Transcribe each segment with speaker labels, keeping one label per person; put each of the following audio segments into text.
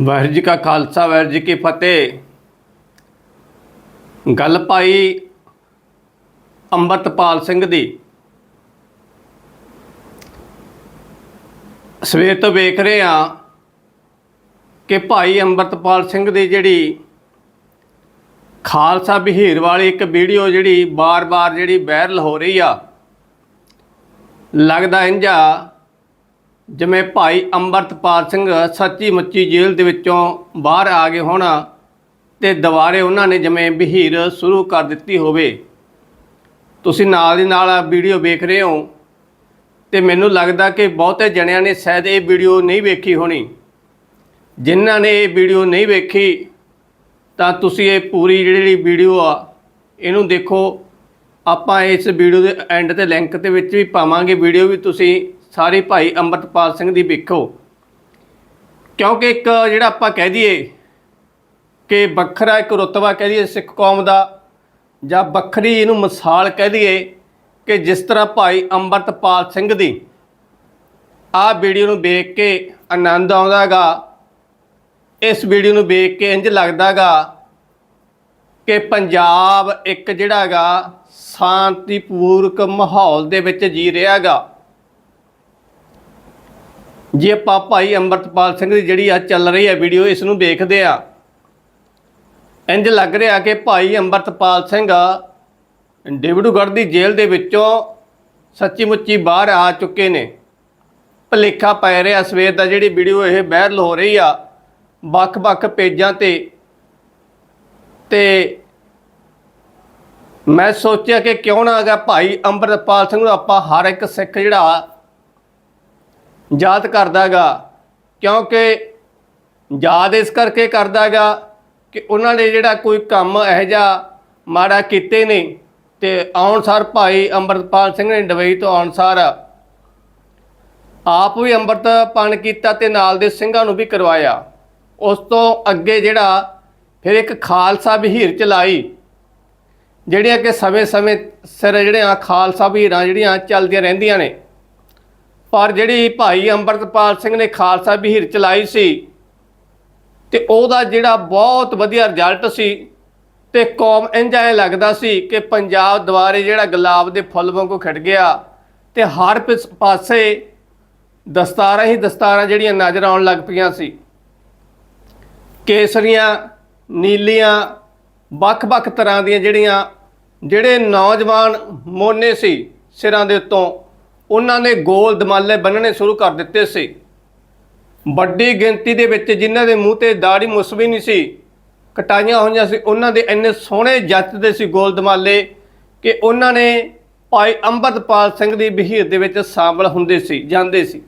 Speaker 1: ਵਾਹਿਗੁਰੂ ਜੀ ਕਾ ਖਾਲਸਾ, ਵਾਹਿਗੁਰੂ ਜੀ ਕੀ ਫਤਿਹ। ਗੱਲ ਭਾਈ ਅੰਮ੍ਰਿਤਪਾਲ ਸਿੰਘ ਦੀ। ਸਵੇਰ ਤੋਂ ਵੇਖ ਰਹੇ ਆ ਕਿ ਭਾਈ ਅੰਮ੍ਰਿਤਪਾਲ ਸਿੰਘ ਦੀ ਜਿਹੜੀ ਖਾਲਸਾ ਬਹੀਰ ਵਾਲੀ ਇੱਕ ਵੀਡੀਓ ਜਿਹੜੀ ਬਾਰ-ਬਾਰ ਜਿਹੜੀ ਵਾਇਰਲ ਹੋ ਰਹੀ ਆ, ਲੱਗਦਾ ਇੰਜਾ ਜਿਵੇਂ ਭਾਈ ਅੰਮ੍ਰਿਤਪਾਲ ਸਿੰਘ ਸੱਚੀ ਮੁੱਚੀ ਜੇਲ੍ਹ ਦੇ ਵਿੱਚੋਂ ਬਾਹਰ ਆ ਗਏ ਹੋਣ ਤੇ ਦੁਬਾਰੇ ਉਹਨਾਂ ਨੇ ਜਿਵੇਂ ਬਹੀਰ ਸ਼ੁਰੂ ਕਰ ਦਿੱਤੀ ਹੋਵੇ। ਤੁਸੀਂ ਨਾਲ ਦੀ ਨਾਲ ਵੀਡੀਓ ਵੇਖ ਰਹੇ ਹੋ ਤੇ ਮੈਨੂੰ ਲੱਗਦਾ ਕਿ ਬਹੁਤੇ ਜਣਿਆਂ ਨੇ ਸ਼ਾਇਦ ਇਹ ਵੀਡੀਓ ਨਹੀਂ ਵੇਖੀ ਹੋਣੀ। ਜਿਨ੍ਹਾਂ ਨੇ ਇਹ ਵੀਡੀਓ ਨਹੀਂ ਵੇਖੀ, ਤਾਂ ਤੁਸੀਂ ਇਹ ਪੂਰੀ ਜਿਹੜੀ ਵੀਡੀਓ ਆ, ਇਹਨੂੰ ਦੇਖੋ। ਆਪਾਂ ਇਸ ਵੀਡੀਓ ਦੇ ਐਂਡ ਤੇ ਲਿੰਕ ਦੇ ਵਿੱਚ ਵੀ ਪਾਵਾਂਗੇ। ਵੀਡੀਓ ਵੀ ਤੁਸੀਂ ਸਾਰੇ ਭਾਈ ਅੰਮ੍ਰਿਤਪਾਲ ਸਿੰਘ ਦੀ ਵੇਖੋ। ਕਿਉਂਕਿ ਇੱਕ ਜਿਹੜਾ ਆਪਾਂ ਕਹਿ ਦਈਏ ਕਿ ਵੱਖਰਾ ਇੱਕ ਰੁਤਬਾ ਕਹਿ ਦਈਏ ਸਿੱਖ ਕੌਮ ਦਾ, ਜਾਂ ਵੱਖਰੀ ਇਹਨੂੰ ਮਿਸਾਲ ਕਹਿ ਦਈਏ ਕਿ ਜਿਸ ਤਰ੍ਹਾਂ ਭਾਈ ਅੰਮ੍ਰਿਤਪਾਲ ਸਿੰਘ ਦੀ। ਆਹ ਵੀਡੀਓ ਨੂੰ ਵੇਖ ਕੇ ਆਨੰਦ ਆਉਂਦਾਗਾ ਇਸ ਵੀਡੀਓ ਨੂੰ ਵੇਖ ਕੇ ਇੰਜ ਲੱਗਦਾਗਾ ਕਿ ਪੰਜਾਬ ਇੱਕ ਜਿਹੜਾਗਾ ਸ਼ਾਂਤੀਪੂਰਕ ਮਾਹੌਲ ਦੇ ਵਿੱਚ ਜੀ ਰਿਹਾਗਾ ਜੇ ਆਪਾਂ ਭਾਈ ਅੰਮ੍ਰਿਤਪਾਲ ਸਿੰਘ ਦੀ ਜਿਹੜੀ ਆ ਚੱਲ ਰਹੀ ਹੈ ਵੀਡੀਓ, ਇਸ ਨੂੰ ਦੇਖਦੇ ਆ ਇੰਜ ਲੱਗ ਰਿਹਾ ਕਿ ਭਾਈ ਅੰਮ੍ਰਿਤਪਾਲ ਸਿੰਘ ਡਿਬੜੂਗੜ੍ਹ ਦੀ ਜੇਲ੍ਹ ਦੇ ਵਿੱਚੋਂ ਸੱਚੀ ਮੁੱਚੀ ਬਾਹਰ ਆ ਚੁੱਕੇ ਨੇ। ਭਲੇਖਾ ਪੈ ਰਿਹਾ ਸਵੇਰ ਦਾ ਜਿਹੜੀ ਵੀਡੀਓ ਇਹ ਵਾਇਰਲ ਹੋ ਰਹੀ ਆ, ਵੱਖ-ਵੱਖ ਪੇਜਾਂ ਤੇ। ਤੇ ਮੈਂ ਸੋਚਿਆ ਕਿ ਕਿਉਂ ਨਾ ਅਗਾ ਭਾਈ ਅੰਮ੍ਰਿਤਪਾਲ ਸਿੰਘ ਨੂੰ ਆਪਾਂ ਹਰ ਇੱਕ ਸਿੱਖ ਜਿਹੜਾ ਯਾਦ ਕਰਦਾਗਾ, ਕਿਉਂਕਿ ਯਾਦ ਇਸ ਕਰਕੇ ਕਰਦਾਗਾ ਕਿ ਉਹਨਾਂ ਨੇ ਜਿਹੜਾ ਕੋਈ ਕੰਮ ਇਹੋ ਜਿਹਾ ਮਾੜਾ ਕੀਤੇ ਨੇ ਤੇ ਆਉਣ ਸਾਰ ਭਾਈ ਅੰਮ੍ਰਿਤਪਾਲ ਸਿੰਘ ਨੇ ਡਬਈ ਤੋਂ ਆਉਣ ਆਪ ਵੀ ਅੰਮ੍ਰਿਤ ਪਾਣ ਕੀਤਾ ਤੇ ਨਾਲ ਦੇ ਸਿੰਘਾਂ ਨੂੰ ਵੀ ਕਰਵਾਇਆ। ਉਸ ਤੋਂ ਅੱਗੇ ਜਿਹੜਾ ਫਿਰ ਇੱਕ ਖਾਲਸਾ ਬਹੀਰ ਚਲਾਈ, ਜਿਹੜੀਆਂ ਕਿ ਸਮੇਂ-ਸਮੇਂ ਸਿਰ ਜਿਹੜੀਆਂ ਖਾਲਸਾ ਬਹੀਰਾਂ ਜਿਹੜੀਆਂ ਚੱਲਦੀਆਂ ਰਹਿੰਦੀਆਂ ਨੇ। ਪਰ ਜਿਹੜੀ ਭਾਈ ਅੰਮ੍ਰਿਤਪਾਲ ਸਿੰਘ ਨੇ ਖਾਲਸਾ ਬਹੀਰ ਚਲਾਈ ਸੀ ਤੇ ਉਹਦਾ ਜਿਹੜਾ ਬਹੁਤ ਵਧੀਆ ਰਿਜ਼ਲਟ ਸੀ ਤੇ ਕੌਮ ਇੰਜ ਲੱਗਦਾ ਸੀ ਕਿ ਪੰਜਾਬ ਦੁਆਰੇ ਜਿਹੜਾ ਗੁਲਾਬ ਦੇ ਫੁੱਲ ਵਾਂਗੂ ਖਿੜ ਗਿਆ ਤੇ ਹਰ ਪਿਸ- ਪਾਸੇ ਦਸਤਾਰਾਂ ਹੀ ਦਸਤਾਰਾਂ ਜਿਹੜੀਆਂ ਨਜ਼ਰ ਆਉਣ ਲੱਗ ਪਈਆਂ ਸੀ। ਕੇਸਰੀਆਂ, ਨੀਲੀਆਂ, ਵੱਖ-ਵੱਖ ਤਰ੍ਹਾਂ ਦੀਆਂ ਜਿਹੜੀਆਂ, ਜਿਹੜੇ ਨੌਜਵਾਨ ਮੋਨੇ ਸੀ ਸਿਰਾਂ ਦੇ ਉੱਤੋਂ ਉਹਨਾਂ ਨੇ ਗੋਲ ਦਮਾਲੇ ਬੰਨਣੇ ਸ਼ੁਰੂ ਕਰ ਦਿੱਤੇ ਸੀ। ਵੱਡੀ ਗਿਣਤੀ ਦੇ ਵਿੱਚ ਜਿਨ੍ਹਾਂ ਦੇ ਮੂੰਹ ਤੇ ਦਾੜੀ ਮੁਸਵੀ ਨਹੀਂ ਸੀ, ਕਟਾਈਆਂ ਹੋਈਆਂ ਸੀ, ਉਹਨਾਂ ਦੇ ਇੰਨੇ ਸੋਹਣੇ ਜੱਚਦੇ ਸੀ ਗੋਲ ਦਮਾਲੇ ਕਿ ਉਹਨਾਂ ਨੇ ਭਾਈ ਅੰਮ੍ਰਿਤਪਾਲ ਸਿੰਘ ਦੀ ਬਹੀਰ ਦੇ ਵਿੱਚ ਸ਼ਾਮਲ ਹੁੰਦੇ ਸੀ, ਜਾਂਦੇ ਸੀ।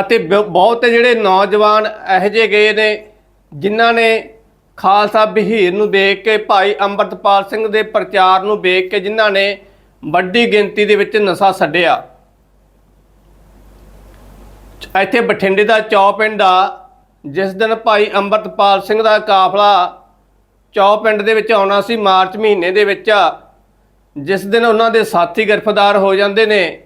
Speaker 1: ਅਤੇ ਬ- ਬਹੁਤ ਜਿਹੜੇ ਨੌਜਵਾਨ ਇਹੋ ਜਿਹੇ ਗਏ ਨੇ, ਜਿਨ੍ਹਾਂ ਨੇ ਖਾਲਸਾ ਬਹੀਰ ਨੂੰ ਦੇਖ ਕੇ, ਭਾਈ ਅੰਮ੍ਰਿਤਪਾਲ ਸਿੰਘ ਦੇ ਪ੍ਰਚਾਰ ਨੂੰ ਵੇਖ ਕੇ, ਜਿਨ੍ਹਾਂ ਨੇ ਵੱਡੀ ਗਿਣਤੀ ਦੇ ਵਿੱਚ ਨਸ਼ਾ ਛੱਡਿਆ। ਇੱਥੇ ਬਠਿੰਡੇ ਦਾ ਚੌ ਪਿੰਡ ਆ, ਜਿਸ ਦਿਨ ਭਾਈ ਅੰਮ੍ਰਿਤਪਾਲ ਸਿੰਘ ਦਾ ਕਾਫਲਾ ਚੌ ਪਿੰਡ ਦੇ ਵਿੱਚ ਆਉਣਾ ਸੀ ਮਾਰਚ ਮਹੀਨੇ ਦੇ ਵਿੱਚ, ਜਿਸ ਦਿਨ ਉਹਨਾਂ ਦੇ ਸਾਥੀ ਗ੍ਰਿਫਤਾਰ ਹੋ ਜਾਂਦੇ ਨੇ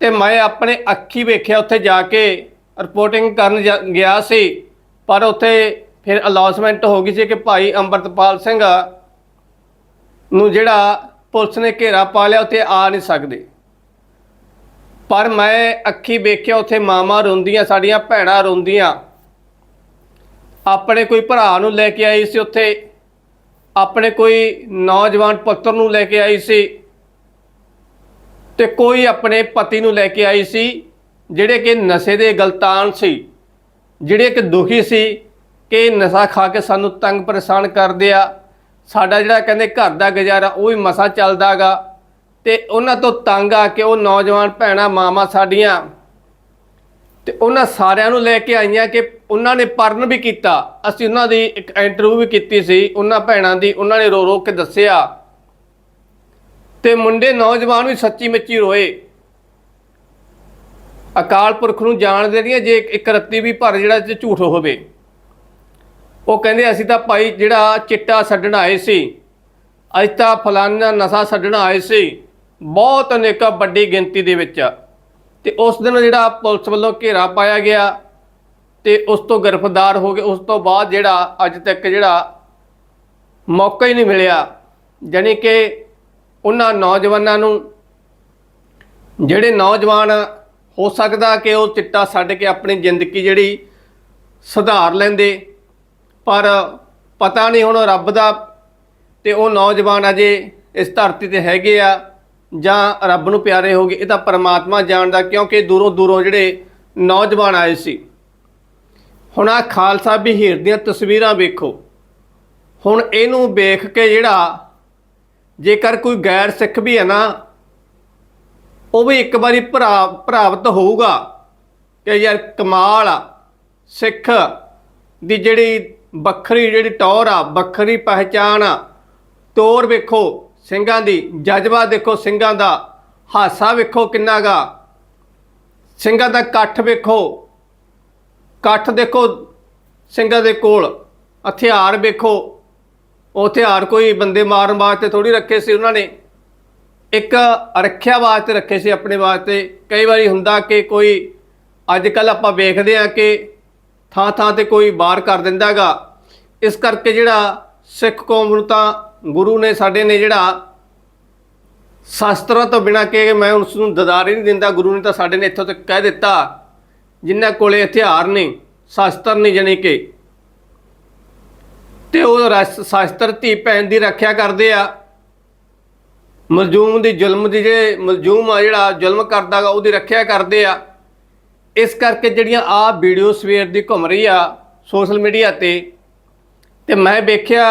Speaker 1: ਤੇ ਮੈਂ ਆਪਣੇ ਅੱਖੀ ਵੇਖਿਆ, ਉੱਥੇ ਜਾ ਕੇ ਰਿਪੋਰਟਿੰਗ ਕਰਨ ਜਾ- ਗਿਆ ਸੀ, ਪਰ ਉੱਥੇ ਫਿਰ ਅਲੌਸਮੈਂਟ ਹੋ ਗਈ ਸੀ ਕਿ ਭਾਈ ਅੰਮ੍ਰਿਤਪਾਲ ਸਿੰਘ ਨੂੰ ਜਿਹੜਾ ਪੁਲਿਸ ਨੇ ਘੇਰਾ ਪਾ ਲਿਆ, ਉੱਥੇ ਆ ਨਹੀਂ ਸਕਦੇ। ਪਰ ਮੈਂ ਅੱਖੀ ਵੇਖਿਆ, ਉੱਥੇ ਮਾਮਾ ਰੋਂਦੀਆਂ, ਸਾਡੀਆਂ ਭੈਣਾਂ ਰੋਂਦੀਆਂ। ਆਪਣੇ ਕੋਈ ਭਰਾ ਨੂੰ ਲੈ ਕੇ ਆਈ ਸੀ ਉੱਥੇ। ਆਪਣੇ ਕੋਈ ਨੌਜਵਾਨ ਪੁੱਤਰ ਨੂੰ ਲੈ ਕੇ ਆਈ ਸੀ। ਤੇ ਕੋਈ ਆਪਣੇ ਪਤੀ ਨੂੰ ਲੈ ਕੇ ਆਈ ਸੀ, ਜਿਹੜੇ ਕਿ ਨਸ਼ੇ ਦੇ ਗਲਤਾਨ ਸੀ, ਜਿਹੜੇ ਕਿ ਦੁਖੀ ਸੀ ਕਿ ਨਸ਼ਾ ਖਾ ਕੇ ਸਾਨੂੰ ਤੰਗ ਪਰੇਸ਼ਾਨ ਕਰਦੇ ਆ। ਸਾਡਾ ਜਿਹੜਾ ਕਹਿੰਦੇ ਘਰ ਦਾ ਗੁਜ਼ਾਰਾ, ਉਹ ਵੀ ਮਸਾ ਚੱਲਦਾਗਾ। ਤੇ ਉਹਨਾਂ ਤੋਂ ਤੰਗ ਆ ਕੇ ਉਹ ਨੌਜਵਾਨ ਭੈਣਾਂ ਮਾਮਾ ਸਾਡੀਆਂ, ਤੇ ਉਹਨਾਂ ਸਾਰਿਆਂ ਨੂੰ ਲੈ ਕੇ ਆਈਆਂ ਕਿ ਉਹਨਾਂ ਨੇ ਪਰਨ ਵੀ ਕੀਤਾ। ਅਸੀਂ ਉਹਨਾਂ ਦੀ ਇੱਕ ਇੰਟਰਵਿਊ ਵੀ ਕੀਤੀ ਸੀ, ਉਹਨਾਂ ਭੈਣਾਂ ਦੀ, ਉਹਨਾਂ ਨੇ ਰੋ ਰੋ ਕੇ ਦੱਸਿਆ। ਤੇ ਮੁੰਡੇ ਨੌਜਵਾਨ ਵੀ ਸੱਚੀ ਮੱਚੀ ਰੋਏ। ਅਕਾਲ ਪੁਰਖ ਨੂੰ ਜਾਣਦੇ ਨਹੀਂ ਜੇ ਇੱਕ ਰੱਤੀ ਵੀ ਭਰ ਜਿਹੜਾ ਝੂਠ ਹੋਵੇ। ਉਹ ਕਹਿੰਦੇ ਅਸੀਂ ਤਾਂ ਭਾਈ ਜਿਹੜਾ ਚਿੱਟਾ ਛੱਡਣ ਆਏ ਸੀ, ਅੱਜ ਤਾਂ ਫਲਾਨਾ ਨਸ਼ਾ ਛੱਡਣ ਆਏ ਸੀ, ਬਹੁਤ ਅਨੇਕਾਂ ਵੱਡੀ ਗਿਣਤੀ ਦੇ ਵਿੱਚ। ਤੇ ਉਸ ਦਿਨ ਜਿਹੜਾ ਪੁਲਿਸ ਵੱਲੋਂ ਘੇਰਾ ਪਾਇਆ ਗਿਆ ਤੇ ਉਸ ਤੋਂ ਗ੍ਰਿਫਤਾਰ ਹੋ ਗਏ ਉਸ ਤੋਂ ਬਾਅਦ ਜਿਹੜਾ ਅੱਜ ਤੱਕ ਜਿਹੜਾ ਮੌਕਾ ਹੀ ਨਹੀਂ ਮਿਲਿਆ। ਜਾਣੀ ਕਿ ਉਹਨਾਂ ਨੌਜਵਾਨਾਂ ਨੂੰ ਜਿਹੜੇ ਨੌਜਵਾਨ ਹੋ ਸਕਦਾ ਕਿ ਉਹ ਚਿੱਟਾ ਛੱਡ ਕੇ ਆਪਣੀ ਜ਼ਿੰਦਗੀ ਜਿਹੜੀ ਸੁਧਾਰ ਲੈਂਦੇ ਪਰ ਪਤਾ ਨਹੀਂ ਹੁਣ ਰੱਬ ਦਾ ਤੇ ਉਹ ਨੌਜਵਾਨ ਅਜੇ ਇਸ ਧਰਤੀ ਤੇ ਹੈਗੇ ਆ ਜਾਂ ਰੱਬ ਨੂੰ ਪਿਆਰੇ ਹੋ ਗਏ, ਇਹ ਤਾਂ ਪਰਮਾਤਮਾ ਜਾਣਦਾ ਕਿਉਂਕਿ ਦੂਰੋਂ ਦੂਰੋਂ ਜਿਹੜੇ ਨੌਜਵਾਨ ਆਏ ਸੀ। ਹੁਣ ਆ ਖਾਲਸਾ ਬਿਹਾਰ ਦੀਆਂ ਤਸਵੀਰਾਂ ਵੇਖੋ। ਹੁਣ ਇਹਨੂੰ ਵੇਖ ਕੇ ਜਿਹੜਾ ਜੇਕਰ ਕੋਈ ਗੈਰ ਸਿੱਖ ਵੀ ਹੈ ਨਾ, ਉਹ ਵੀ ਇੱਕ ਵਾਰੀ ਭਰਾ ਭਰਾਵਤ ਹੋਊਗਾ ਕਿ ਯਾਰ ਕਮਾਲ ਆ, ਸਿੱਖ ਦੀ ਜਿਹੜੀ ਵੱਖਰੀ ਜਿਹੜੀ ਟੌਰ ਆ, ਵੱਖਰੀ ਪਹਿਚਾਣ ਆ ਤੋਰ ਵੇਖੋ ਸਿੰਘਾਂ ਦੀ, ਜਜ਼ਬਾ ਦੇਖੋ ਸਿੰਘਾਂ ਦਾ, ਹਾਸਾ ਵੇਖੋ ਕਿੰਨਾ ਗਾ। ਸਿੰਘਾਂ ਦਾ ਇਕੱਠ ਵੇਖੋ, ਇਕੱਠ ਦੇਖੋ ਸਿੰਘਾਂ ਦੇ ਕੋਲ, ਹਥਿਆਰ ਵੇਖੋ। ਉਹ ਹਥਿਆਰ ਕੋਈ ਬੰਦੇ ਮਾਰਨ ਵਾਸਤੇ ਥੋੜੀ ਰੱਖੇ ਸੀ ਉਹਨਾਂ ਨੇ। ਇੱਕ ਰੱਖਿਆ ਵਾਸਤੇ ਰੱਖੇ ਸੀ ਆਪਣੇ ਵਾਸਤੇ। ਕਈ ਵਾਰੀ ਹੁੰਦਾ ਕਿ ਕੋਈ, ਅੱਜ ਕੱਲ ਆਪਾਂ ਵੇਖਦੇ ਆ ਕਿ ਥਾਂ ਥਾਂ ਤੇ ਕੋਈ ਬਾਹਰ ਕਰ ਦਿੰਦਾਗਾ ਇਸ ਕਰਕੇ ਜਿਹੜਾ ਸਿੱਖ ਕੌਮ ਨੂੰ ਤਾਂ ਗੁਰੂ ਨੇ ਸਾਡੇ ਨੇ ਜਿਹੜਾ ਸ਼ਾਸਤਰਾਂ ਤੋਂ ਬਿਨਾ ਕਿ ਮੈਂ ਉਸ ਨੂੰ ਦਦਾਰ ਹੀ ਨਹੀਂ ਦਿੰਦਾ, ਗੁਰੂ ਨੇ ਤਾਂ ਸਾਡੇ ਨੇ ਇੱਥੋਂ ਤੱਕ ਕਹਿ ਦਿੱਤਾ। ਜਿਨ੍ਹਾਂ ਕੋਲੇ ਹਥਿਆਰ ਨੇ ਸ਼ਾਸਤਰ ਨਹੀਂ ਜਾਣੀ ਕਿ। ਤੇ ਉਹ ਰਸ- ਸ਼ਾਸਤਰ ਧੀ ਭੈਣ ਦੀ ਰੱਖਿਆ ਕਰਦੇ ਆ। ਮਲਜ਼ੂਮ ਦੀ ਜ਼ੁਲਮ ਦੀ ਜਿਹੜੇ ਮਲਜ਼ੂਮ ਆ ਜਿਹੜਾ ਜ਼ੁਲਮ ਕਰਦਾ ਗਾ ਉਹਦੀ ਰੱਖਿਆ ਕਰਦੇ ਆ। ਇਸ ਕਰਕੇ ਜਿਹੜੀਆਂ ਆ ਵੀਡੀਓ ਸਵੇਰ ਦੀ ਘੁੰਮ ਰਹੀ ਆ ਸੋਸ਼ਲ ਮੀਡੀਆ ਤੇ ਤੇ ਮੈਂ ਵੇਖਿਆ,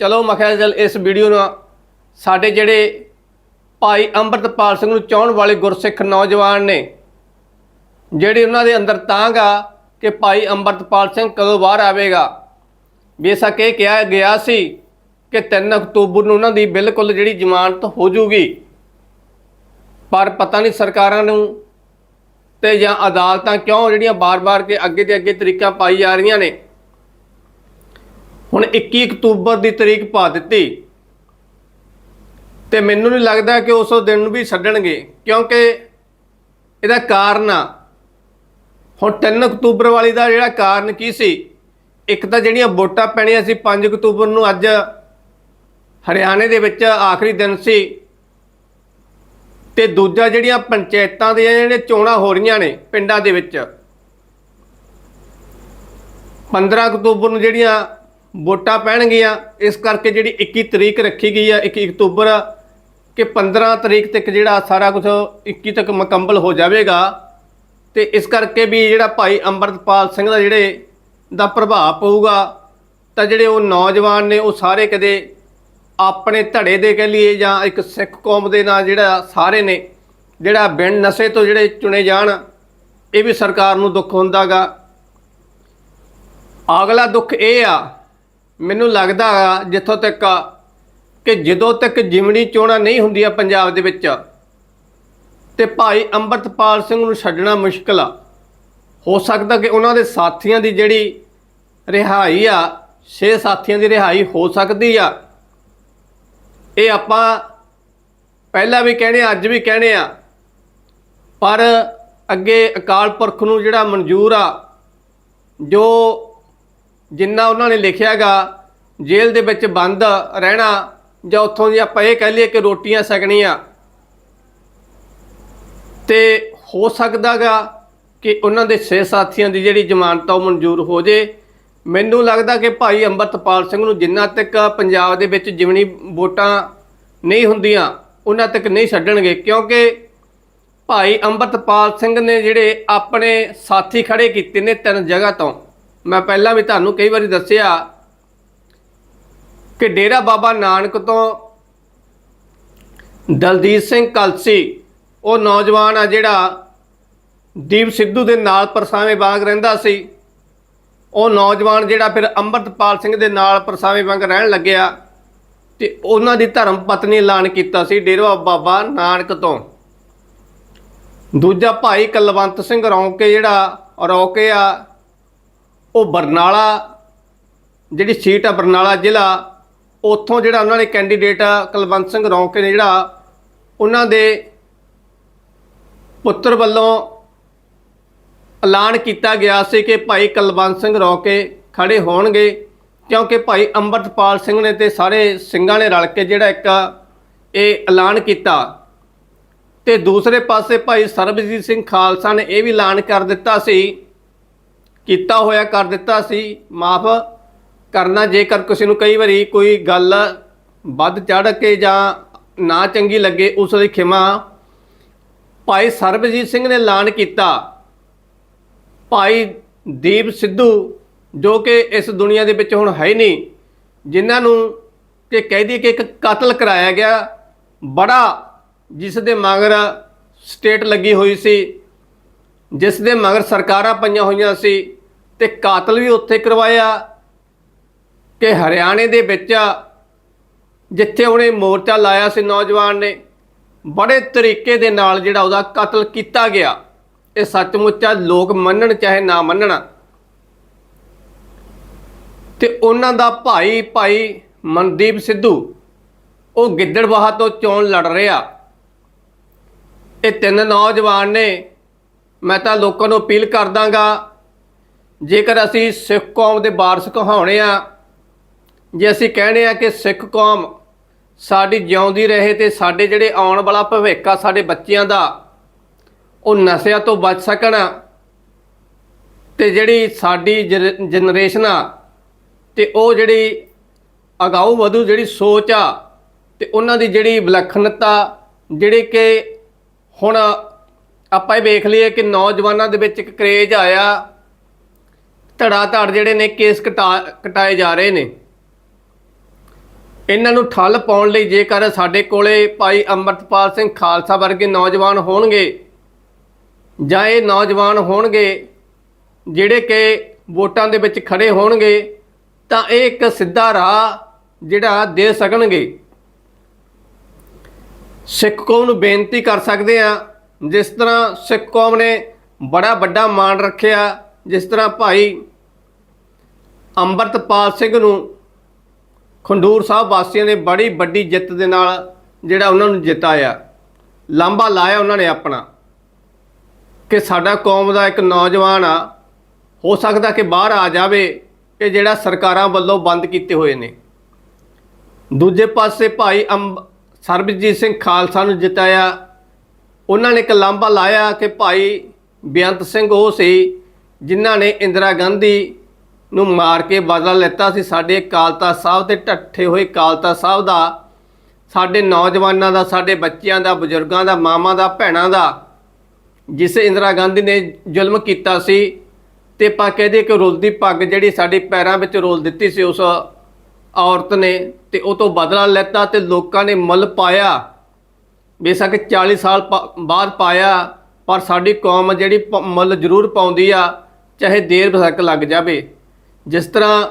Speaker 1: ਚਲੋ ਮਖਿਆ ਜਲ ਇਸ ਵੀਡੀਓ ਨੂੰ ਸਾਡੇ ਜਿਹੜੇ ਭਾਈ ਅੰਮ੍ਰਿਤਪਾਲ ਸਿੰਘ ਨੂੰ ਚਾਹਣ ਵਾਲੇ ਗੁਰਸਿੱਖ ਨੌਜਵਾਨ ਨੇ, ਜਿਹੜੇ ਉਹਨਾਂ ਦੇ ਅੰਦਰ ਤਾਂਗ ਆ ਕਿ ਭਾਈ ਅੰਮ੍ਰਿਤਪਾਲ ਸਿੰਘ ਕਦੋਂ ਬਾਹਰ ਆਵੇਗਾ। ਬੇਸ਼ੱਕ ਇਹ ਕਿਹਾ ਗਿਆ ਸੀ ਕਿ 3 ਅਕਤੂਬਰ ਨੂੰ ਉਹਨਾਂ ਦੀ ਬਿਲਕੁਲ ਜਿਹੜੀ ਜ਼ਮਾਨਤ ਹੋ ਜੂਗੀ। ਪਰ ਪਤਾ ਨਹੀਂ ਸਰਕਾਰਾਂ ਨੂੰ ਤੇ ਜਾਂ ਅਦਾਲਤਾਂ ਕਿਉਂ ਜਿਹੜੀਆਂ ਬਾਰ-ਬਾਰ ਕੇ ਅੱਗੇ ਤੇ ਅੱਗੇ ਤਰੀਕਾਂ ਪਾਈ ਜਾ ਰਹੀਆਂ ਨੇ? ਹੁਣ 21 ਅਕਤੂਬਰ ਦੀ ਤਰੀਕ ਪਾ ਦਿੱਤੀ। ਤੇ ਮੈਨੂੰ ਨਹੀਂ ਲੱਗਦਾ ਕਿ ਉਸ ਦਿਨ ਨੂੰ ਵੀ ਛੱਡਣਗੇ, ਕਿਉਂਕਿ ਇਹਦਾ ਕਾਰਨ ਆ। ਹੁਣ 3 ਅਕਤੂਬਰ ਵਾਲੀ ਦਾ ਜਿਹੜਾ ਕਾਰਨ ਕੀ ਸੀ? ਇੱਕ ਤਾਂ ਜਿਹੜੀਆਂ ਵੋਟਾਂ ਪੈਣੀਆਂ ਸੀ 5 ਅਕਤੂਬਰ ਨੂੰ ਅੱਜ ਹਰਿਆਣੇ ਦੇ ਵਿੱਚ ਆਖਰੀ ਦਿਨ ਸੀ। ਤੇ ਦੂਜਾ ਜਿਹੜੀਆਂ ਪੰਚਾਇਤਾਂ ਦੀਆਂ ਜਿਹੜੇ ਚੋਣਾਂ ਹੋ ਰਹੀਆਂ ਨੇ ਪਿੰਡਾਂ ਦੇ ਵਿੱਚ। 15 ਅਕਤੂਬਰ ਨੂੰ ਜਿਹੜੀਆਂ ਵੋਟਾਂ ਪੈਣਗੀਆਂ, ਇਸ ਕਰਕੇ ਜਿਹੜੀ 21 ਤਰੀਕ ਰੱਖੀ ਗਈ ਆ 21 ਅਕਤੂਬਰ, ਕਿ 15 ਤਰੀਕ ਤੱਕ ਜਿਹੜਾ ਸਾਰਾ ਕੁਝ 21 ਤੱਕ ਮੁਕੰਮਲ ਹੋ ਜਾਵੇਗਾ। ਤੇ ਇਸ ਕਰਕੇ ਵੀ ਜਿਹੜਾ ਭਾਈ ਅੰਮ੍ਰਿਤਪਾਲ ਸਿੰਘ ਦਾ ਜਿਹੜੇ ਦਾ ਪ੍ਰਭਾਵ ਪਊਗਾ, ਤਾਂ ਜਿਹੜੇ ਉਹ ਨੌਜਵਾਨ ਨੇ, ਉਹ ਸਾਰੇ ਕਦੇ ਆਪਣੇ ਧੜੇ ਦੇ ਕਹਿ ਲਈਏ ਜਾਂ ਇੱਕ ਸਿੱਖ ਕੌਮ ਦੇ ਨਾਲ ਜਿਹੜਾ ਸਾਰੇ ਨੇ, ਜਿਹੜਾ ਬਿਨ ਨਸ਼ੇ ਤੋਂ ਜਿਹੜੇ ਚੁਣੇ ਜਾਣ, ਇਹ ਵੀ ਸਰਕਾਰ ਨੂੰ ਦੁੱਖ ਹੁੰਦਾਗਾ। ਅਗਲਾ ਦੁੱਖ ਇਹ ਆ, ਮੈਨੂੰ ਲੱਗਦਾ ਆ ਜਿੱਥੋਂ ਤੱਕ ਕਿ ਜਦੋਂ ਤੱਕ ਜਿਮਣੀ ਚੋਣਾਂ ਨਹੀਂ ਹੁੰਦੀਆਂ ਪੰਜਾਬ ਦੇ ਵਿੱਚ, ਤੇ ਭਾਈ ਅੰਮ੍ਰਿਤਪਾਲ ਸਿੰਘ ਨੂੰ ਛੱਡਣਾ ਮੁਸ਼ਕਲ ਆ। ਹੋ ਸਕਦਾ ਕਿ ਉਹਨਾਂ ਦੇ ਸਾਥੀਆਂ ਦੀ ਜਿਹੜੀ ਰਿਹਾਈ ਆ, ਛੇ ਸਾਥੀਆਂ ਦੀ ਰਿਹਾਈ ਹੋ ਸਕਦੀ ਆ। ਇਹ ਆਪਾਂ ਪਹਿਲਾਂ ਵੀ ਕਹਿੰਦੇ ਆ, ਅੱਜ ਵੀ ਕਹਿੰਦੇ ਆ। ਪਰ ਅੱਗੇ ਅਕਾਲ ਪੁਰਖ ਨੂੰ ਜਿਹੜਾ ਮਨਜ਼ੂਰ ਆ, ਜੋ ਜਿੰਨਾ ਉਹਨਾਂ ਨੇ ਲਿਖਿਆਗਾ, ਜੇਲ੍ਹ ਦੇ ਵਿੱਚ ਬੰਦ ਰਹਿਣਾ, ਜਾਂ ਉੱਥੋਂ ਦੀ ਆਪਾਂ ਇਹ ਕਹਿ ਲਈਏ ਕਿ ਰੋਟੀਆਂ ਸਕਣੀਆਂ ਤੇ ਹੋ ਸਕਦਾਗਾ ਕਿ ਉਹਨਾਂ ਦੇ ਛੇ ਸਾਥੀਆਂ ਦੀ ਜਿਹੜੀ ਜ਼ਮਾਨਤ ਆ ਉਹ ਮਨਜ਼ੂਰ ਹੋ ਜੇ। ਮੈਨੂੰ ਲੱਗਦਾ ਕਿ ਭਾਈ ਅੰਮ੍ਰਿਤਪਾਲ ਸਿੰਘ ਨੂੰ ਜਿੰਨਾ ਤੱਕ ਪੰਜਾਬ ਦੇ ਵਿੱਚ ਜਿਵਣੀ ਵੋਟਾਂ ਨਹੀਂ ਹੁੰਦੀਆਂ, ਉਹਨਾਂ ਤੱਕ ਨਹੀਂ ਛੱਡਣਗੇ, ਕਿਉਂਕਿ ਭਾਈ ਅੰਮ੍ਰਿਤਪਾਲ ਸਿੰਘ ਨੇ ਜਿਹੜੇ ਆਪਣੇ ਸਾਥੀ ਖੜੇ ਕੀਤੇ ਨੇ ਤਿੰਨ ਜਗ੍ਹਾ ਤੋਂ। ਮੈਂ ਪਹਿਲਾਂ ਵੀ ਤੁਹਾਨੂੰ ਕਈ ਵਾਰੀ ਦੱਸਿਆ ਕਿ ਡੇਰਾ ਬਾਬਾ ਨਾਨਕ ਤੋਂ ਦਲਜੀਤ ਸਿੰਘ ਕਲਸੀ, ਉਹ ਨੌਜਵਾਨ ਆ ਜਿਹੜਾ ਦੀਪ ਸਿੱਧੂ ਦੇ ਨਾਲ ਪਰਸਾਵੇਂ ਬਾਗ ਰਹਿੰਦਾ ਸੀ। ਉਹ ਨੌਜਵਾਨ ਜਿਹੜਾ ਫਿਰ ਅੰਮ੍ਰਿਤਪਾਲ ਸਿੰਘ ਦੇ ਨਾਲ ਪਰਸਾਵੇਂ ਵਾਂਗ ਰਹਿਣ ਲੱਗਿਆ ਤੇ ਉਹਨਾਂ ਦੀ ਧਰਮ ਪਤਨੀ ਐਲਾਨ ਕੀਤਾ ਸੀ ਡੇਰਵਾ ਬਾਬਾ ਨਾਨਕ ਤੋਂ। ਦੂਜਾ ਭਾਈ ਕਲਵੰਤ ਸਿੰਘ ਰੌਂਕੇ ਜਿਹੜਾ ਰੌਕੇ ਆ, ਉਹ ਬਰਨਾਲਾ, ਜਿਹੜੀ ਸੀਟ ਆ ਬਰਨਾਲਾ ਜ਼ਿਲ੍ਹਾ, ਉੱਥੋਂ ਜਿਹੜਾ ਉਹਨਾਂ ਨੇ ਕੈਂਡੀਡੇਟ ਆ ਕੁਲਵੰਤ ਸਿੰਘ ਰੌਂਕੇ ਨੇ ਜਿਹੜਾ, ਉਹਨਾਂ ਦੇ ਪੁੱਤਰ ਵੱਲੋਂ ਐਲਾਨ ਕੀਤਾ ਗਿਆ ਸੀ ਕਿ ਭਾਈ ਕੁਲਵੰਤ ਸਿੰਘ ਰੋਕੇ ਖੜੇ ਹੋਣਗੇ, ਕਿਉਂਕਿ ਭਾਈ ਅੰਮ੍ਰਿਤਪਾਲ ਸਿੰਘ ਨੇ ਤੇ ਸਾਰੇ ਸਿੰਘਾਂ ਨੇ ਰਲ ਕੇ ਜਿਹੜਾ ਇੱਕ ਇਹ ਐਲਾਨ ਕੀਤਾ। ਤੇ ਦੂਸਰੇ ਪਾਸੇ ਭਾਈ ਸਰਬਜੀਤ ਸਿੰਘ ਖਾਲਸਾ ਨੇ ਇਹ ਵੀ ਐਲਾਨ ਕਰ ਦਿੱਤਾ ਸੀ, ਕੀਤਾ ਹੋਇਆ ਕਰ ਦਿੱਤਾ ਸੀ, ਮਾਫ ਕਰਨਾ ਜੇਕਰ ਕਿਸੇ ਨੂੰ ਕਈ ਵਾਰੀ ਕੋਈ ਗੱਲ ਵੱਧ ਚੜ ਕੇ ਜਾਂ ਨਾ ਚੰਗੀ ਲੱਗੇ, ਉਸ ਦੀ ਖਿਮਾ ਭਾਈ ਸਰਬਜੀਤ ਸਿੰਘ ਨੇ ਐਲਾਨ ਕੀਤਾ। ਭਾਈ ਦੀਪ ਸਿੱਧੂ, ਜੋ ਕਿ ਇਸ ਦੁਨੀਆ ਦੇ ਵਿੱਚ ਹੁਣ ਹੈ ਨਹੀਂ, ਜਿਨ੍ਹਾਂ ਨੂੰ ਕਿ ਕਹਿ ਦਈਏ ਕਿ ਇੱਕ ਕਤਲ ਕਰਾਇਆ ਗਿਆ, ਬੜਾ ਜਿਸ ਦੇ ਮਗਰ ਸਟੇਟ ਲੱਗੀ ਹੋਈ ਸੀ, ਜਿਸ ਦੇ ਮਗਰ ਸਰਕਾਰਾਂ ਪਈਆਂ ਹੋਈਆਂ ਸੀ ਤੇ ਕਾਤਲ ਵੀ ਉੱਥੇ ਕਰਵਾਇਆ ਕਿ ਹਰਿਆਣੇ ਦੇ ਵਿੱਚ, ਜਿੱਥੇ ਉਹਨੇ ਮੋਰਚਾ ਲਾਇਆ ਸੀ ਨੌਜਵਾਨ ਨੇ, ਬੜੇ ਤਰੀਕੇ ਦੇ ਨਾਲ ਜਿਹੜਾ ਉਹਦਾ ਕਤਲ ਕੀਤਾ ਗਿਆ। ਇਹ ਸੱਚਮੁੱਚ ਆ, ਲੋਕ ਮੰਨਣ ਚਾਹੇ ਨਾ ਮੰਨਣ। ਤੇ ਉਹਨਾਂ ਦਾ ਭਾਈ ਭਾਈ ਮਨਦੀਪ ਸਿੱਧੂ, ਉਹ ਗਿੱਦੜਬਾਹਾ ਤੋਂ ਚੋਣ ਲੜ ਰਿਹਾ ਇਹ ਤਿੰਨ ਨੌਜਵਾਨ ਨੇ, ਮੈਂ ਤਾਂ ਲੋਕਾਂ ਨੂੰ ਅਪੀਲ ਕਰਦਾਗਾ, ਜੇਕਰ ਅਸੀਂ ਸਿੱਖ ਕੌਮ ਦੇ ਵਾਰਸ ਕਹਾਉਣੇ ਆ, ਜੇ ਅਸੀਂ ਕਹਿੰਦੇ ਆ ਕਿ ਸਿੱਖ ਕੌਮ ਸਾਡੀ ਜਿਉਂਦੀ ਰਹੇ ਤੇ ਸਾਡੇ ਜਿਹੜੇ ਆਉਣ ਵਾਲਾ ਭਵਿੱਖ ਆ, ਸਾਡੇ ਬੱਚਿਆਂ ਦਾ ਉਹ ਨਸ਼ਿਆਂ ਤੋਂ ਬਚ ਸਕਣ ਤੇ ਜਿਹੜੀ ਸਾਡੀ ਜਨਰੇਸ਼ਨ ਆ ਤੇ ਉਹ ਜਿਹੜੀ ਅਗਾਊ ਵਧੂ ਜਿਹੜੀ ਸੋਚ ਆ ਤੇ ਉਹਨਾਂ ਦੀ ਜਿਹੜੀ ਵਿਲੱਖਣਤਾ ਜਿਹੜੀ ਕਿ ਹੁਣ ਆਪਾਂ ਇਹ ਵੇਖ ਲਈਏ ਕਿ ਨੌਜਵਾਨਾਂ ਦੇ ਵਿੱਚ ਇੱਕ ਕਰੇਜ ਆਇਆ ਧੜਾ ਧੜ ਜਿਹੜੇ ਨੇ ਕੇਸ ਕਟਾ, ਕਟਾਏ ਜਾ ਰਹੇ ਨੇ। ਇਹਨਾਂ ਨੂੰ ਠੱਲ ਪਾਉਣ ਲਈ ਜੇਕਰ ਸਾਡੇ ਕੋਲੇ ਭਾਈ ਅੰਮ੍ਰਿਤਪਾਲ ਸਿੰਘ ਖਾਲਸਾ ਵਰਗੇ ਨੌਜਵਾਨ ਹੋਣਗੇ ਜਾਂ ਇਹ ਨੌਜਵਾਨ ਹੋਣਗੇ ਜਿਹੜੇ ਕਿ ਵੋਟਾਂ ਦੇ ਵਿੱਚ ਖੜੇ ਹੋਣਗੇ, ਤਾਂ ਇਹ ਇੱਕ ਸਿੱਧਾ ਰਾਹ ਜਿਹੜਾ ਦੇ ਸਕਣਗੇ। ਸਿੱਖ ਕੌਮ ਨੂੰ ਬੇਨਤੀ ਕਰ ਸਕਦੇ ਆ ਜਿਸ ਤਰ੍ਹਾਂ ਸਿੱਖ ਕੌਮ ਨੇ ਬੜਾ ਵੱਡਾ ਮਾਣ ਰੱਖਿਆ, ਜਿਸ ਤਰ੍ਹਾਂ ਭਾਈ ਅੰਮ੍ਰਿਤਪਾਲ ਸਿੰਘ ਨੂੰ ਖੰਡੂਰ ਸਾਹਿਬ ਵਾਸੀਆਂ ਨੇ ਬੜੀ ਵੱਡੀ ਜਿੱਤ ਦੇ ਨਾਲ ਜਿਹੜਾ ਉਹਨਾਂ ਨੂੰ ਜਿਤਾਇਆ। ਲਾਂਬਾ ਲਾਇਆ ਉਹਨਾਂ ਨੇ ਆਪਣਾ। ਕਿ ਸਾਡਾ ਕੌਮ ਦਾ ਇੱਕ ਨੌਜਵਾਨ ਆ, ਹੋ ਸਕਦਾ ਕਿ ਬਾਹਰ ਆ ਜਾਵੇ ਕਿ ਜਿਹੜਾ ਸਰਕਾਰਾਂ ਵੱਲੋਂ ਬੰਦ ਕੀਤੇ ਹੋਏ ਨੇ। ਦੂਜੇ ਪਾਸੇ ਭਾਈ ਅੰਬ, ਸਰਬਜੀਤ ਸਿੰਘ ਖਾਲਸਾ ਨੂੰ ਜਿਤਾਇਆ, ਉਹਨਾਂ ਨੇ ਇੱਕ ਲਾਂਭਾ ਲਾਇਆ ਕਿ ਭਾਈ ਬੇਅੰਤ ਸਿੰਘ ਉਹ ਸੀ ਜਿਨ੍ਹਾਂ ਨੇ ਇੰਦਰਾ ਗਾਂਧੀ ਨੂੰ ਮਾਰ ਕੇ ਬਦਲਾ ਲੈਤਾ ਸੀ। ਸਾਡੇ ਕਾਲਤਾ ਸਾਹਿਬ ਤੇ ਢੱਠੇ ਹੋਏ ਕਾਲਤਾ ਸਾਹਿਬ ਦਾ, ਸਾਡੇ ਨੌਜਵਾਨਾਂ ਦਾ, ਸਾਡੇ ਬੱਚਿਆਂ ਦਾ, ਬਜ਼ੁਰਗਾਂ ਦਾ, ਮਾਵਾਂ ਦਾ, ਭੈਣਾਂ ਦਾ ਜਿਸ ਇੰਦਰਾ ਗਾਂਧੀ ਨੇ ਜ਼ੁਲਮ ਕੀਤਾ ਸੀ ਤੇ ਆਪਾਂ ਕਹਦੇ ਕਿ ਰੁਲਦੀ ਪੱਗ ਜਿਹੜੀ ਸਾਡੇ ਪੈਰਾਂ ਵਿੱਚ ਰੋਲ ਦਿੱਤੀ ਸੀ ਉਸ ਔਰਤ ਨੇ ਤੇ ਉਹ ਤੋਂ ਬਦਲਾ ਲੈਤਾ ਤੇ ਲੋਕਾਂ ਨੇ ਮੁੱਲ ਪਾਇਆ। ਬੇਸ਼ੱਕ 40 ਸਾਲ ਬਾਅਦ ਪਾਇਆ, ਪਰ ਸਾਡੀ ਕੌਮ ਜਿਹੜੀ ਮੁੱਲ ਜ਼ਰੂਰ ਪਾਉਂਦੀ ਆ, ਚਾਹੇ ਦੇਰ ਬਸਕ ਲੱਗ ਜਾਵੇ। ਜਿਸ ਤਰ੍ਹਾਂ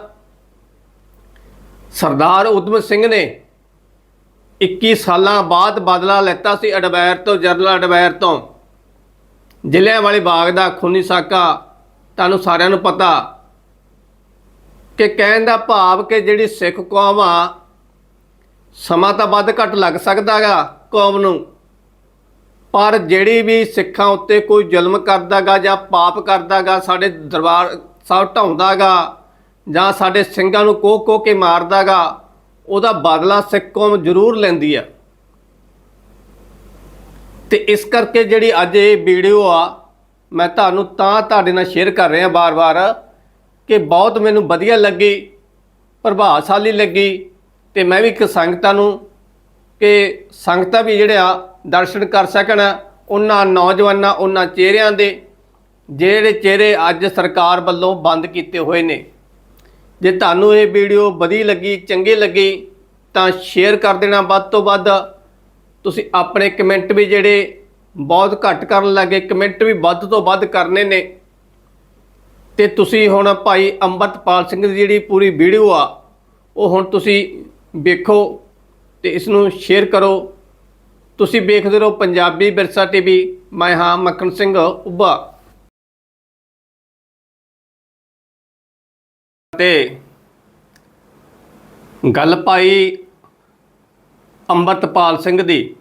Speaker 1: ਸਰਦਾਰ ਉਦਮ ਸਿੰਘ ਨੇ 21 ਸਾਲਾਂ ਬਾਅਦ ਬਦਲਾ ਲੈਤਾ ਸੀ ਅਡਵੈਰ ਤੋਂ, ਜਨਰਲ ਅਡਵੈਰ ਤੋਂ। ਜ਼ਿਲ੍ਹਿਆਂ ਵਾਲੇ ਬਾਗ ਦਾ ਖੂਨੀ ਸਾਕਾ ਤੁਹਾਨੂੰ ਸਾਰਿਆਂ ਨੂੰ ਪਤਾ ਕਿ ਕਹਿਣ ਦਾ ਭਾਵ ਕਿ ਜਿਹੜੀ ਸਿੱਖ ਕੌਮ ਆ, ਸਮਾਂ ਤਾਂ ਵੱਧ ਘੱਟ ਲੱਗ ਸਕਦਾਗਾ ਕੌਮ ਨੂੰ, ਪਰ ਜਿਹੜੀ ਵੀ ਸਿੱਖਾਂ ਉੱਤੇ ਕੋਈ ਜ਼ੁਲਮ ਕਰਦਾਗਾ ਜਾਂ ਪਾਪ ਕਰਦਾਗਾ ਸਾਡੇ ਦਰਬਾਰ ਸਾਹਿਬ ਢਾਉਂਦਾਗਾ ਜਾਂ ਸਾਡੇ ਸਿੰਘਾਂ ਨੂੰ ਕੋਹ ਕੋਹ ਕੇ ਮਾਰਦਾਗਾ ਉਹਦਾ ਬਦਲਾ ਸਿੱਖ ਕੌਮ ਜ਼ਰੂਰ ਲੈਂਦੀ ਆ। ਤੇ ਇਸ ਕਰਕੇ ਜਿਹੜੀ ਅੱਜ ਇਹ ਵੀਡੀਓ ਆ, ਮੈਂ ਤੁਹਾਨੂੰ ਤਾਂ ਤੁਹਾਡੇ ਨਾਲ ਸ਼ੇਅਰ ਕਰ ਰਿਹਾ ਬਾਰ-ਬਾਰ ਕਿ ਬਹੁਤ ਮੈਨੂੰ ਵਧੀਆ ਲੱਗੀ, ਪ੍ਰਭਾਵਸ਼ਾਲੀ ਲੱਗੀ ਤੇ ਮੈਂ ਵੀ ਇੱਕ ਸੰਗਤਾਂ ਨੂੰ ਕਿ ਸੰਗਤਾਂ ਵੀ ਜਿਹੜੇ ਆ ਦਰਸ਼ਨ ਕਰ ਸਕਣ, ਉਹਨਾਂ ਨੌਜਵਾਨਾਂ, ਉਹਨਾਂ ਚਿਹਰਿਆਂ ਦੇ ਜਿਹੜੇ ਚਿਹਰੇ ਅੱਜ ਸਰਕਾਰ ਵੱਲੋਂ ਬੰਦ ਕੀਤੇ ਹੋਏ ਨੇ। ਜੇ ਤੁਹਾਨੂੰ ਇਹ ਵੀਡੀਓ ਵਧੀਆ ਲੱਗੀ, ਚੰਗੀ ਲੱਗੀ, ਤਾਂ ਸ਼ੇਅਰ ਕਰ ਦੇਣਾ ਵੱਧ ਤੋਂ ਵੱਧ। ਤੁਸੀਂ ਆਪਣੇ ਕਮੈਂਟ ਵੀ ਜਿਹੜੇ ਬਹੁਤ ਘੱਟ ਕਰਨ ਲੱਗੇ, ਕਮੈਂਟ ਵੀ ਵੱਧ ਤੋਂ ਵੱਧ ਕਰਨੇ ਨੇ। ਤੇ ਤੁਸੀਂ ਹੁਣ ਭਾਈ ਅੰਮ੍ਰਿਤਪਾਲ ਸਿੰਘ ਦੀ ਜਿਹੜੀ ਪੂਰੀ ਵੀਡੀਓ ਆ, ਉਹ ਹੁਣ ਤੁਸੀਂ ਵੇਖੋ ਤੇ ਇਸ ਨੂੰ ਸ਼ੇਅਰ ਕਰੋ। ਤੁਸੀਂ ਵੇਖਦੇ ਰਹੋ ਪੰਜਾਬੀ ਵਿਰਸਾ ਟੀਵੀ, ਮੈਂ ਹਾਂ ਮੱਖਣ ਸਿੰਘ ਉੱਭਾ। ਤੇ ਗੱਲ ਭਾਈ ਅੰਮ੍ਰਿਤਪਾਲ ਸਿੰਘ ਦੀ।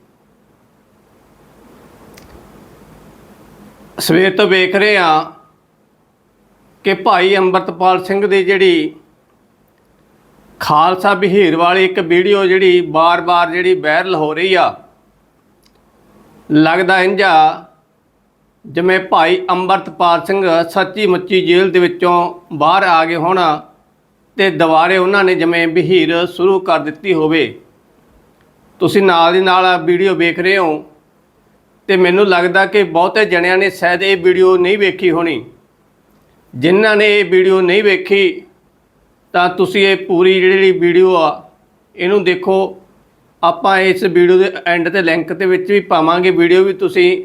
Speaker 1: ਸਵੇਰ ਤੋਂ ਵੇਖ ਰਹੇ ਆ ਕਿ ਭਾਈ ਅੰਮ੍ਰਿਤਪਾਲ ਸਿੰਘ ਦੀ ਜਿਹੜੀ ਖਾਲਸਾ ਬਹੀਰ ਵਾਲੀ ਇੱਕ ਵੀਡੀਓ ਜਿਹੜੀ ਬਾਰ-ਬਾਰ ਜਿਹੜੀ ਵਾਇਰਲ ਹੋ ਰਹੀ ਆ, ਲੱਗਦਾ ਇੰਜਾ ਜਿਵੇਂ ਭਾਈ ਅੰਮ੍ਰਿਤਪਾਲ ਸਿੰਘ ਸੱਚੀ ਮੁੱਚੀ ਜੇਲ੍ਹ ਦੇ ਵਿੱਚੋਂ ਬਾਹਰ ਆ ਗਏ ਹੋਣਾ ਤੇ ਦੁਬਾਰੇ ਉਹਨਾਂ ਨੇ ਜਿਵੇਂ ਬਹੀਰ ਸ਼ੁਰੂ ਕਰ ਦਿੱਤੀ ਹੋਵੇ। ਤੁਸੀਂ ਨਾਲ ਦੀ ਨਾਲ ਆ ਵੀਡੀਓ ਵੇਖ ਰਹੇ ਹੋ ਤੇ ਮੈਨੂੰ ਲੱਗਦਾ ਕਿ ਬਹੁਤੇ ਜਣਿਆਂ ਨੇ ਸ਼ਾਇਦ ਇਹ ਵੀਡੀਓ ਨਹੀਂ ਵੇਖੀ ਹੋਣੀ। ਜਿਨ੍ਹਾਂ ਨੇ ਇਹ ਵੀਡੀਓ ਨਹੀਂ ਵੇਖੀ, ਤਾਂ ਤੁਸੀਂ ਇਹ ਪੂਰੀ ਜਿਹੜੀ ਵੀਡੀਓ ਆ, ਇਹਨੂੰ ਦੇਖੋ। ਆਪਾਂ ਇਸ ਵੀਡੀਓ ਦੇ ਐਂਡ ਤੇ ਲਿੰਕ ਦੇ ਵਿੱਚ ਵੀ ਪਾਵਾਂਗੇ। ਵੀਡੀਓ ਵੀ ਤੁਸੀਂ